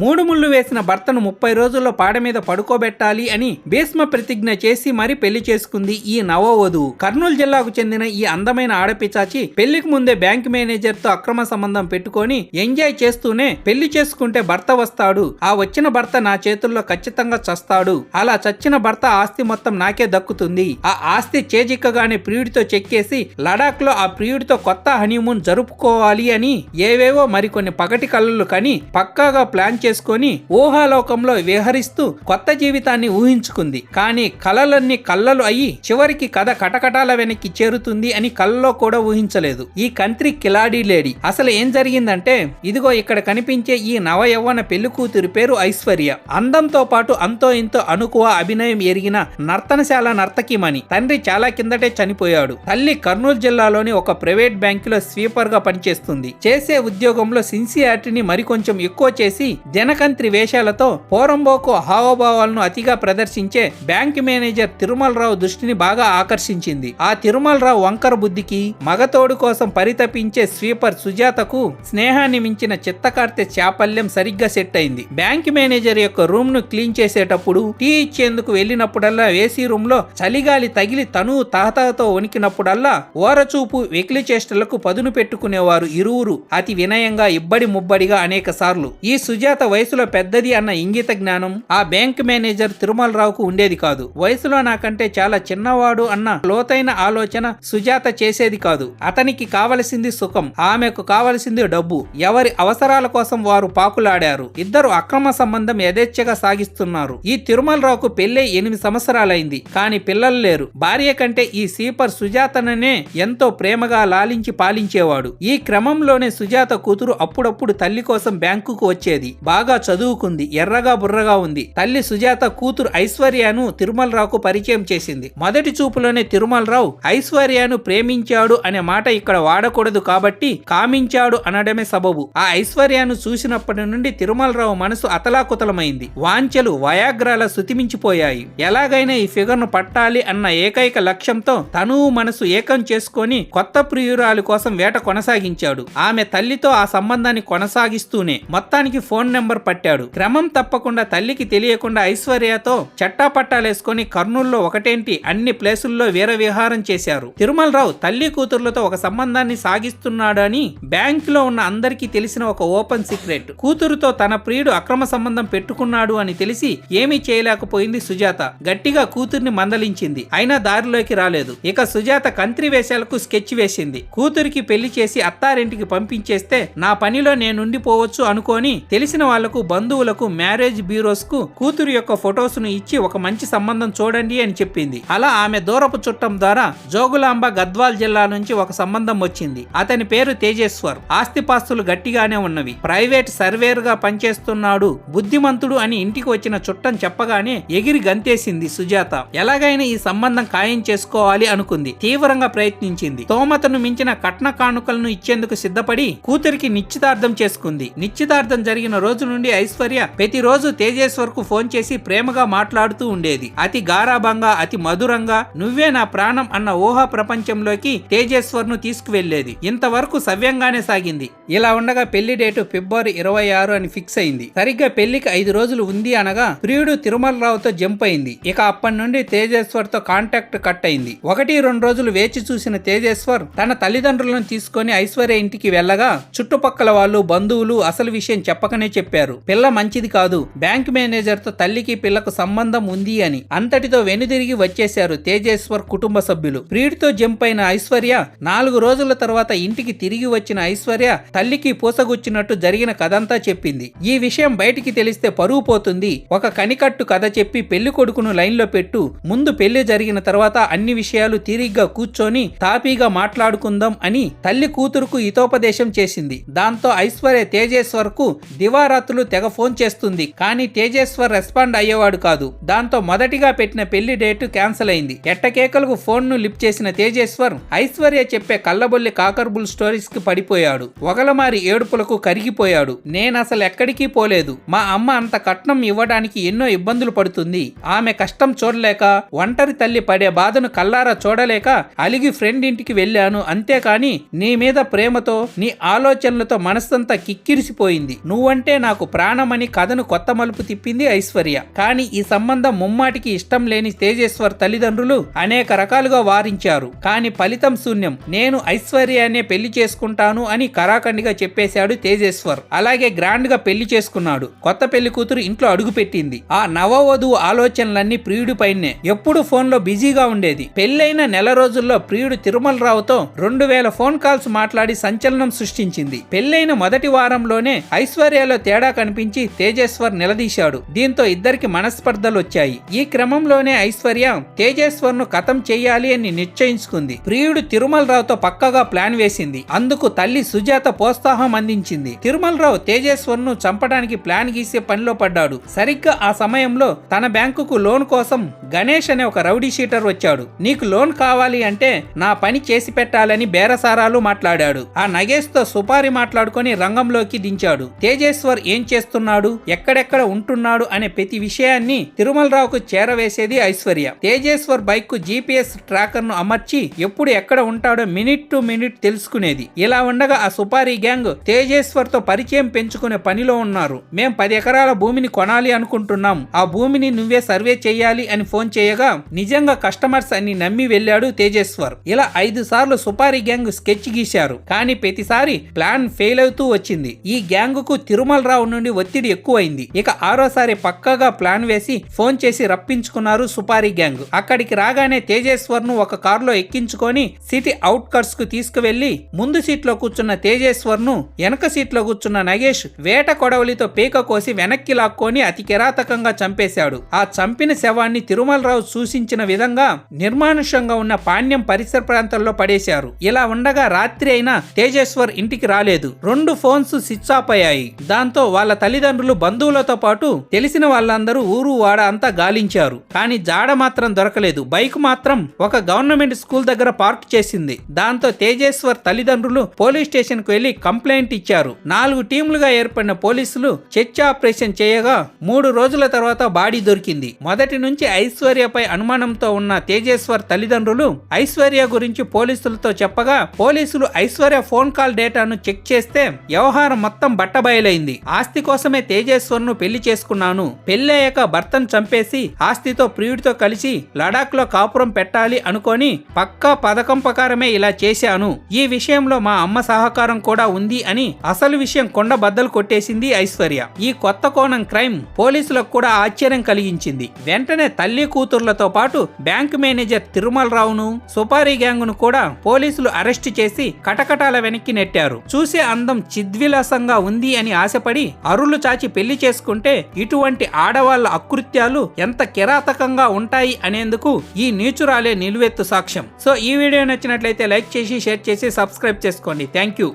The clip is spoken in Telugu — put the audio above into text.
మూడు ముళ్ళు వేసిన భర్తను ముప్పై రోజుల్లో పాడ మీద పడుకోబెట్టాలి అని భీష్మ ప్రతిజ్ఞ చేసి మరి పెళ్ళి చేసుకుంది ఈ నవవధువు కర్నూలు జిల్లాకు చెందిన ఈ అందమైన ఆడపిచాచి పెళ్ళికి ముందే బ్యాంక్ మేనేజర్తో అక్రమ సంబంధం పెట్టుకొని ఎంజాయ్ చేస్తూనే పెళ్ళి చేసుకుంటే భర్త వస్తాడు. ఆ వచ్చిన భర్త నా చేతుల్లో ఖచ్చితంగా చస్తాడు. అలా చచ్చిన భర్త ఆస్తి మొత్తం నాకే దక్కుతుంది. ఆ ఆస్తి చేజిక్కగానే ప్రియుడితో చెక్కేసి లడాక్లో ఆ ప్రియుడితో కొత్త హనీమూన్ జరుపుకోవాలి అని ఏవేవో మరికొన్ని పగటి కళ్ళలు కని పక్కాగా ప్లాన్ చేసుకొని ఊహాలోకంలో విహరిస్తూ కొత్త జీవితాన్ని ఊహించుకుంది. కానీ కలలన్నీ కళ్ళలు అయి చివరికి కథ కటకటాల వెనక్కి చేరుతుంది అని కళ్ళలో కూడా ఊహించలేదు. ఈ కంత్రి కిలాడీ లేడీ అసలు ఏం జరిగిందంటే ఇదిగో ఇక్కడ కనిపించే ఈ నవ యవ్వన పెళ్ళి కూతురు పేరు ఐశ్వర్య. అందంతో పాటు అంతో ఇంతో అనుకువ అభినయం ఎరిగిన నర్తనశాల నర్తకిమణి తండ్రి చాలా కిందటే చనిపోయాడు. తల్లి కర్నూలు జిల్లాలోని ఒక ప్రైవేట్ బ్యాంకులో స్వీపర్గా పనిచేస్తుంది. చేసే ఉద్యోగంలో సిన్సియారిటీని మరికొంచెం ఎక్కువ చేసి జనకంత్రి వేషాలతో పోరంబోకు హావభావాలను అతిగా ప్రదర్శించే బ్యాంక్ మేనేజర్ తిరుమలరావు దృష్టిని బాగా ఆకర్షించింది. ఆ తిరుమలరావు వంకర బుద్ధికి మగతోడు కోసం పరితపించే స్వీపర్ సుజాతకు స్నేహాన్ని మించిన చిత్తకార్తె చాపల్యం సరిగ్గా సెట్ అయింది. బ్యాంక్ మేనేజర్ యొక్క రూమ్ను క్లీన్ చేసేటప్పుడు టీ ఇచ్చేందుకు వెళ్ళినప్పుడల్లా ఏసీ రూమ్లో చలిగాలి తగిలి తను తహతహతో వణికినప్పుడల్లా ఓరచూపు వెకిలి చేష్టలకు పదును పెట్టుకునేవారు ఇరువురు. అతి వినయంగా ఇబ్బడి ముబ్బడిగా అనేక సార్లు. ఈ సుజాత వయసులో పెద్దది అన్న ఇంగిత జ్ఞానం ఆ బ్యాంక్ మేనేజర్ తిరుమలరావుకు ఉండేది కాదు. వయసులో నాకంటే చాలా చిన్నవాడు అన్న లోతైన ఆలోచన సుజాత చేసేది కాదు. అతనికి కావలసింది సుఖం ఆమెకు కావలసింది డబ్బు. ఎవరి అవసరాల కోసం వారు పాకులాడారు. ఇద్దరు అక్రమ సంబంధం యథేచ్ఛగా సాగిస్తున్నారు. ఈ తిరుమలరావుకు పెళ్ళై ఎనిమిది సంవత్సరాలైంది. కానీ పిల్లలు లేరు. భార్య కంటే ఈ సీపర్ సుజాతననే ఎంతో ప్రేమగా లాలించి పాలించేవాడు. ఈ క్రమంలోనే సుజాత కూతురు అప్పుడప్పుడు తల్లి కోసం బ్యాంకుకు వచ్చేది. బాగా చదువుకుంది ఎర్రగా బుర్రగా ఉంది. తల్లి సుజాత కూతురు ఐశ్వర్యను తిరుమలరావుకు పరిచయం చేసింది. మొదటి చూపులోనే తిరుమలరావు ఐశ్వర్యను ప్రేమించాడు అనే మాట ఇక్కడ వాడకూడదు కాబట్టి కామించాడు అనడమే సబబు. ఆ ఐశ్వర్యను చూసినప్పటి నుండి తిరుమలరావు మనసు అతలాకుతలమైంది. వాంఛలు వయాగ్రాల శుతిమించిపోయాయి ఎలాగైనా ఈ ఫిగర్ను పట్టాలి అన్న ఏకైక లక్ష్యంతో తను మనసు ఏకం చేసుకొని కొత్త ప్రియురాలి కోసం వేట కొనసాగించాడు. ఆమె తల్లితో ఆ సంబంధాన్ని కొనసాగిస్తూనే మొత్తానికి ఫోన్ నెంబర్ పట్టాడు. క్రమం తప్పకుండా తల్లికి తెలియకుండా ఐశ్వర్యతో చట్టాపట్టాలేసుకొని కర్నూల్లో ఒకటేంటి అన్ని ప్లేసుల్లో వీరవిహారం చేశారు. తిరుమలరావు తల్లి కూతుర్లతో ఒక సంబంధాన్ని సాగిస్తున్నాడని బ్యాంక్లో ఉన్న అందరికీ తెలిసిన ఒక ఓపెన్ సీక్రెట్. కూతురుతో తన ప్రియుడు అక్రమ సంబంధం పెట్టుకున్నాడు అని తెలిసి ఏమీ చేయలేకపోయింది సుజాత. గట్టిగా కూతుర్ని మందలించింది. అయినా దారిలోకి రాలేదు. ఇక సుజాత కంత్రి వేషాలకు స్కెచ్ వేసింది. కూతురికి పెళ్ళి చేసి అత్తారింటికి పంపించేస్తే నా పనిలో నేనుండిపోవచ్చు అనుకోని తెలిసిన వాళ్ళకు బంధువులకు మ్యారేజ్ బ్యూరోస్కు కూతురు యొక్క ఫొటోస్ను ఇచ్చి ఒక మంచి సంబంధం చూడండి అని చెప్పింది. అలా ఆమె దూరపు చుట్టం ద్వారా జోగులాంబ గద్వాల్ జిల్లా నుంచి ఒక సంబంధం వచ్చింది. అతని పేరు తేజేశ్వర్. ఆస్తిపాస్తులు గట్టిగానే ఉన్నవి. ప్రైవేట్ సర్వేర్గా పనిచేస్తున్నాడు బుద్ధిమంతుడు అని ఇంటికి వచ్చిన చుట్టం చెప్పగానే ఎగిరి గంతేసింది సుజాత. ఎలాగైనా ఈ సంబంధం ఖాయం చేసుకోవాలి అనుకుంది. తీవ్రంగా ప్రయత్నించింది. తోమతను మించిన కట్న కానుకలను ఇచ్చేందుకు సిద్ధపడి కూతురికి నిశ్చితార్థం చేసుకుంది. నిశ్చితార్థం జరిగిన రోజు నుండి ఐశ్వర్య ప్రతిరోజు తేజేశ్వర్కు ఫోన్ చేసి ప్రేమగా మాట్లాడుతూ ఉండేది. అతి గారాభంగా అతి మధురంగా నువ్వే నా ప్రాణం అన్న ఊహా ప్రపంచంలోకి తేజేశ్వర్ను తీసుకువెళ్ళేది ఇంతవరకు సవ్యంగానే సాగింది. ఇలా ఉండగా పెళ్ళి డేటు ఫిబ్రవరి ఇరవై ఆరు అని ఫిక్స్ అయింది. సరిగ్గా పెళ్ళికి ఐదు రోజులు ఉంది అనగా ప్రియుడు తిరుమలరావుతో జంప్ అయింది. ఇక అప్పటి నుండి తేజేశ్వర్తో కాంటాక్ట్ కట్ అయింది. ఒకటి రెండు రోజులు వేచి చూసిన తేజేశ్వర్ తన తల్లిదండ్రులను తీసుకొని ఐశ్వర్య ఇంటికి వెళ్ళగా చుట్టుపక్కల వాళ్ళు బంధువులు అసలు విషయం చెప్పకనే చెప్పారు. పిల్ల మంచిది కాదు. బ్యాంక్ మేనేజర్తో తల్లికి పిల్లకు సంబంధం ఉంది అని. అంతటితో వెనుదిరిగి వచ్చేశారు తేజేశ్వర్ కుటుంబ సభ్యులు. ప్రియుడితో జంప్ అయిన ఐశ్వర్య నాలుగు రోజుల తర్వాత ఇంటికి తిరిగి వచ్చిన ఐశ్వర్య తల్లికి పూసగుచ్చినట్టు జరిగిన కథంతా చెప్పింది. ఈ విషయం బయటికి తెలిస్తే పరువు పోతుంది. ఒక కనికట్టు కథ చెప్పి పెళ్ళి కొడుకును లైన్లో పెట్టు. ముందు పెళ్ళి జరిగిన తర్వాత అన్ని విషయాలు తీరిగ్గా కూర్చొని తాపీగా మాట్లాడుకుందాం అని తల్లి కూతురుకు హితోపదేశం చేసింది. దాంతో ఐశ్వర్య తేజేశ్వర్కు దివారాత్రులు తెగ ఫోన్ చేస్తుంది. కానీ తేజేశ్వర్ రెస్పాండ్ అయ్యేవాడు కాదు. దాంతో మొదటిగా పెట్టిన పెళ్ళి డేటు క్యాన్సిల్ అయింది. ఎట్టకేకలకు ఫోన్ను లిఫ్ట్ చేసిన తేజేశ్వర్ ఐశ్వర్య చెప్పే కళ్ళబొల్లి కాకర్బుల్ స్టోరీస్కి పడిపోయాడు. ఒకలమారి ఏడుపులకు కరిగిపోయాడు. నేనసలు ఎక్కడికి పోలేదు. మా అమ్మ అంత కట్నం ఇవ్వడానికి ఎన్నో ఇబ్బందులు పడుతుంది. ఆమె కష్టం చూడలేక ఒంటరి తల్లి పడే బాధను కల్లారా చూడలేక అలిగి ఫ్రెండ్ ఇంటికి వెళ్ళాను. అంతేకాని నీ మీద ప్రేమతో నీ ఆలోచనలతో మనస్సంతా కిక్కిరిసిపోయింది. నువ్వంటే నాకు ప్రాణమని కథను కొత్త మలుపు తిప్పింది ఐశ్వర్య. కానీ ఈ సంబంధం ముమ్మాటికి ఇష్టం లేని తేజేశ్వర్ తల్లిదండ్రులు అనేక రకాలుగా వారించారు. కానీ ఫలితం శూన్యం. నేను ఐశ్వర్యానే పెళ్ళి చేసుకుంటాను అని కరాఖండిగా చెప్పేశాడు తేజేశ్వర్. అలాగే గ్రాండ్గా పెళ్ళి చేసుకున్నాడు. కొత్త పెళ్ళి కూతురు ఇంట్లో అడుగుపెట్టింది. ఆ నవవధువు ఆలోచనలన్నీ ప్రియుడి పైనే. ఎప్పుడు ఫోన్లో బిజీగా ఉండేది. పెళ్ళైన నెల రోజుల్లో ప్రియుడు తిరుమల రావుతో రెండు వేల ఫోన్ కాల్స్ మాట్లాడి సంచలనం సృష్టించింది. పెళ్ళైన మొదటి వారంలోనే ఐశ్వర్యలో తేడా కనిపించి తేజేశ్వర్ నిలదీశాడు. దీంతో ఇద్దరికి మనస్పర్ధలు వచ్చాయి ఈ క్రమంలోనే ఐశ్వర్య తేజేశ్వర్ను కథం చెయ్యాలి అని నిశ్చయించుకుంది. ప్రియుడు తిరుమల రావుతో పక్కగా ప్లాన్ వేసింది. అందుకు తల్లి సుజాత ప్రోత్సాహం అందించింది. తిరుమల రావు తేజేశ్వర్ను చంపడానికి ప్లాన్ గీసే పనిలో పడ్డాడు. సరిగ్గా ఆ సమయంలో తన బ్యాంకుకు లోన్ కోసం గణేష్ అనే ఒక రౌడీ షీటర్ వచ్చాడు. నీకు లోన్ కావాలి అంటే నా పని చేసి పెట్టాలని బేరసారాలు మాట్లాడాడు. ఆ నగేష్తో సుపారి మాట్లాడుకొని రంగంలోకి దించాడు. తేజేశ్వర్ ఏం చేస్తున్నాడు? ఎక్కడెక్కడ ఉంటున్నాడు? అనే ప్రతి విషయాన్ని తిరుమలరావుకు చేరవేసేది ఐశ్వర్య. తేజేశ్వర్ బైక్కు జీపీఎస్ ట్రాకర్ను అమర్చి ఎప్పుడు ఎక్కడ ఉంటాడో మినిట్ టు మినిట్ తెలుసుకునేది. ఇలా ఉండగా ఆ సుపారీ గ్యాంగ్ తేజేశ్వర్తో పరిచయం పెంచుకునే పనిలో ఉన్నారు. మేం పది ఎకరాల భూమిని కొనాలి అనుకుంటున్నాం. ఆ భూమిని నువ్వే సర్వే చేయాలి అని ఫోన్ చేయగా నిజంగా కస్టమర్స్ అని నమ్మి వెళ్ళాడు తేజేశ్వర్. ఇలా ఐదు సార్లు సుపారీ గ్యాంగ్ స్కెచ్ గీశారు. కానీ ప్రతిసారి ప్లాన్ ఫెయిల్ అవుతూ వచ్చింది. ఈ గ్యాంగ్కు తిరుమల రావు నుండి ఒత్తిడి ఎక్కువైంది. ఇక ఆరోసారి పక్కగా ప్లాన్ వేసి ఫోన్ చేసి రప్పించుకున్నారు సుపారీ గ్యాంగ్. అక్కడికి రాగానే తేజేశ్వర్ను ఒక కారులో ఎక్కించుకొని సిటీ అవుట్కట్స్కు తీసుకువెళ్ళి ముందు సీట్లో కూర్చున్న తేజేశ్వర్ను వెనక సీట్లో కూర్చున్న నగేష్ వేట కొడవలితో పీక కోసి వెనక్కి లాక్కొని అతి కిరాతకంగా చంపేశాడు. ఆ చంపిన శవాన్ని తిరుమలరావు సూచించిన విధంగా నిర్మానుష్యంగా ఉన్న పాణ్యం పరిసర ప్రాంతాల్లో పడేశారు. ఇలా ఉండగా రాత్రి అయినా తేజేశ్వర్ ఇంటికి రాలేదు. రెండు ఫోన్స్ స్విచ్ ఆఫ్ అయ్యాయి. దాంతో వాళ్ళ తల్లిదండ్రులు బంధువులతో పాటు తెలిసిన వాళ్ళందరూ ఊరు వాడ అంతా గాలించారు. కానీ జాడ మాత్రం దొరకలేదు. బైక్ మాత్రం ఒక గవర్నమెంట్ స్కూల్ దగ్గర పార్క్ చేసింది. దాంతో తేజేశ్వర్ తల్లిదండ్రులు పోలీస్ స్టేషన్కు వెళ్ళి కంప్లైంట్ ఇచ్చారు. నాలుగు టీంలుగా ఏర్పడిన పోలీసులు చర్చ ఆపరేషన్ చేయగా మూడు రోజుల తర్వాత బాడీ దొరికింది. మొదటి నుంచి ఐశ్వర్యపై అనుమానంతో ఉన్న తేజేశ్వర్ తల్లిదండ్రులు ఐశ్వర్య గురించి పోలీసులతో చెప్పగా పోలీసులు ఐశ్వర్య ఫోన్ కాల్ డేటాను చెక్ చేస్తే వ్యవహారం మొత్తం బట్టబయలైంది. ఆస్తి కోసమే తేజేశ్వర్ను పెళ్ళి చేసుకున్నాను. పెళ్ళయ్యాక భర్తను చంపేసి ఆస్తితో ప్రియుడితో కలిసి లడాక్లో కాపురం పెట్టాలి అనుకొని పక్కా పథకం ప్రకారమే ఇలా చేశాను. ఈ విషయంలో మా అమ్మ సహకారం కూడా ఉంది అని అసలు విషయం కొండ బద్దలు కొట్టేసింది ఐశ్వర్య. ఈ కొత్త కోణం క్రైమ్ పోలీసులకు కూడా ఆశ్చర్యం కలిగించింది. వెంటనే తల్లి కూతుర్లతో పాటు బ్యాంక్ మేనేజర్ తిరుమల రావును సుపారీ గ్యాంగ్ను కూడా పోలీసులు అరెస్ట్ చేసి కటకటాల వెనక్కి నెట్టారు. చూసే అందం చిద్విలాసంగా ఉంది అని ఆశపడి అరులు చాచి పెళ్ళి చేసుకుంటే ఇటువంటి ఆడవాళ్ళ అకృత్యాలు ఎంత కిరాతకంగా ఉంటాయి అనేందుకు ఈ నీచురాలే నిలువెత్తు సాక్ష్యం. సో ఈ వీడియో నచ్చినట్లయితే లైక్ చేసి షేర్ చేసి సబ్స్క్రైబ్ చేసుకోండి. Thank you.